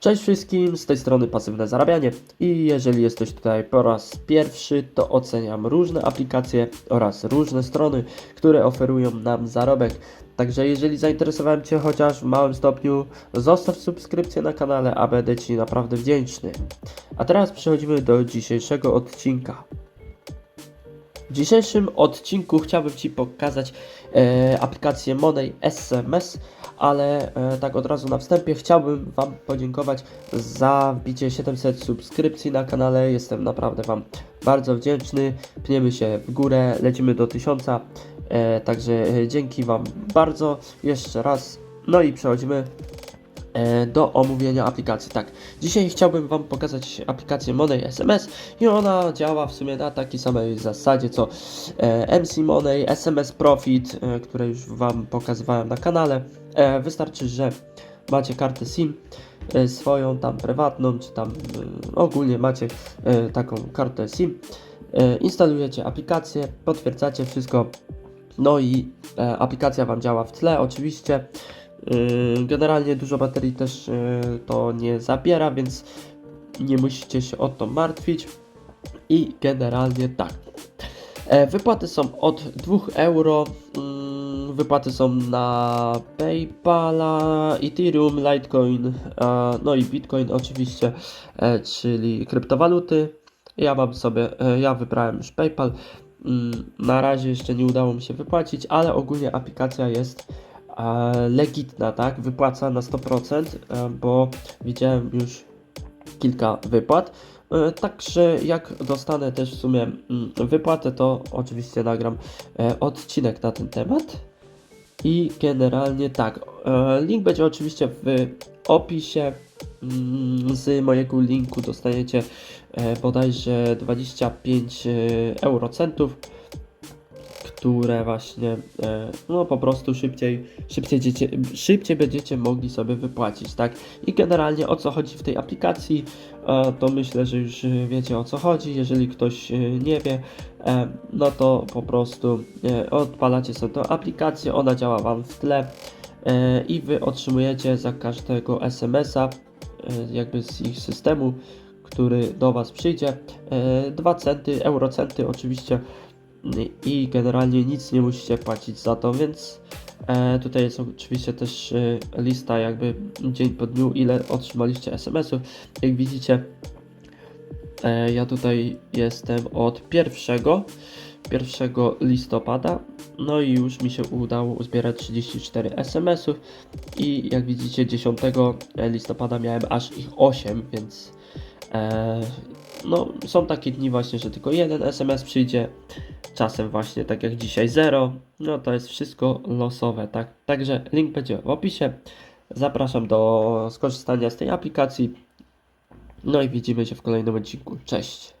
Cześć wszystkim, z tej strony Pasywne Zarabianie i jeżeli jesteś tutaj po raz pierwszy, to oceniam różne aplikacje oraz różne strony, które oferują nam zarobek. Także jeżeli zainteresowałem Cię chociaż w małym stopniu, zostaw subskrypcję na kanale, a będę Ci naprawdę wdzięczny. A teraz przechodzimy do dzisiejszego odcinka. W dzisiejszym odcinku chciałbym Ci pokazać e, aplikację Money SMS, ale e, tak od razu na wstępie chciałbym Wam podziękować za wbicie 700 subskrypcji na kanale. Jestem naprawdę Wam bardzo wdzięczny. Pniemy się w górę, lecimy do 1000. E, także e, dzięki Wam bardzo jeszcze raz. No i przechodzimy do omówienia aplikacji. Tak, dzisiaj chciałbym Wam pokazać aplikację Money SMS i ona działa w sumie na takiej samej zasadzie co e, MC Money, SMS Profit, e, które już Wam pokazywałem na kanale. E, wystarczy, że macie kartę SIM e, swoją tam prywatną, czy tam e, ogólnie macie e, taką kartę SIM. E, instalujecie aplikację, potwierdzacie wszystko, no i e, aplikacja Wam działa w tle, oczywiście. Yy, Generalnie dużo baterii też yy, to nie zabiera, więc nie musicie się o to martwić. I generalnie tak. E, Wypłaty są od 2 euro. mm, Wypłaty są na PayPala, Ethereum, Litecoin, e, no i Bitcoin oczywiście, e, czyli kryptowaluty. Ja mam sobie, ja wybrałem już PayPal. Mm, Na razie jeszcze nie udało mi się wypłacić, ale ogólnie aplikacja jest legitna, tak? Wypłaca na 100%, e, bo widziałem już kilka wypłat. E, Także jak dostanę też w sumie mm, wypłatę, to oczywiście nagram e, odcinek na ten temat. I generalnie tak, link będzie oczywiście w opisie. Mm, Z mojego linku dostaniecie bodajże 25 e, eurocentów, które właśnie e, no po prostu szybciej, szybciej, dziecie, szybciej będziecie mogli sobie wypłacić, tak? I generalnie o co chodzi w tej aplikacji, e, to myślę, że już wiecie o co chodzi. Jeżeli ktoś e, nie wie, no to po prostu odpalacie sobie tę aplikację, ona działa Wam w tle i Wy otrzymujecie za każdego SMS-a jakby z ich systemu, który do Was przyjdzie, e, 2 centy, eurocenty oczywiście i generalnie nic nie musicie płacić za to, więc e, tutaj jest oczywiście też e, lista jakby dzień po dniu, ile otrzymaliście SMS-ów. Jak widzicie, e, ja tutaj jestem od 1, 1 listopada, no i już mi się udało uzbierać 34 SMS-ów i jak widzicie 10 listopada miałem aż ich 8, więc e, no są takie dni właśnie, że tylko jeden SMS przyjdzie, czasem właśnie tak jak dzisiaj 0, no to jest wszystko losowe, tak? Także link będzie w opisie. Zapraszam do skorzystania z tej aplikacji. No i widzimy się w kolejnym odcinku. Cześć!